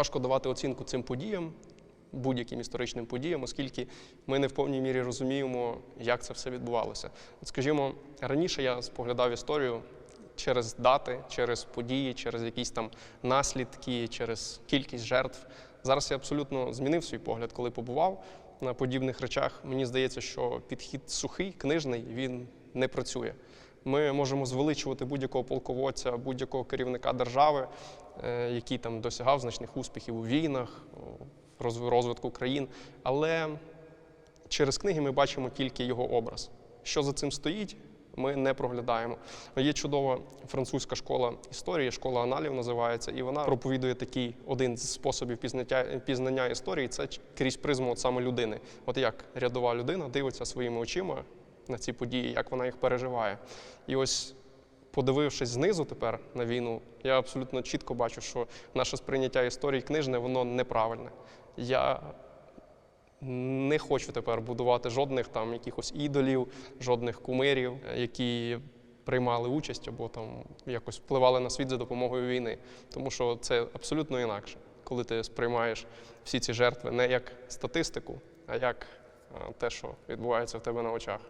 Важко давати оцінку цим подіям, будь-яким історичним подіям, оскільки ми не в повній мірі розуміємо, як це все відбувалося. От, скажімо, раніше я споглядав історію через дати, через події, через якісь там наслідки, через кількість жертв. Зараз я абсолютно змінив свій погляд, коли побував на подібних речах. Мені здається, що підхід сухий, книжний, він не працює. Ми можемо звеличувати будь-якого полководця, будь-якого керівника держави, е, який там досягав значних успіхів у війнах, розвитку країн. Але через книги ми бачимо тільки його образ. Що за цим стоїть, ми не проглядаємо. Є чудова французька школа історії, школа аналів називається, і вона проповідує такий один з способів пізнаття, пізнання історії це крізь призму от саме людини. От як рядова людина дивиться своїми очима на ці події, як вона їх переживає. І ось подивившись знизу тепер на війну, я абсолютно чітко бачу, що наше сприйняття історії книжне, воно неправильне. Я не хочу тепер будувати жодних там якихось ідолів, жодних кумирів, які приймали участь або там якось впливали на світ за допомогою війни. Тому що це абсолютно інакше, коли ти сприймаєш всі ці жертви не як статистику, а як е, те, що відбувається в тебе на очах.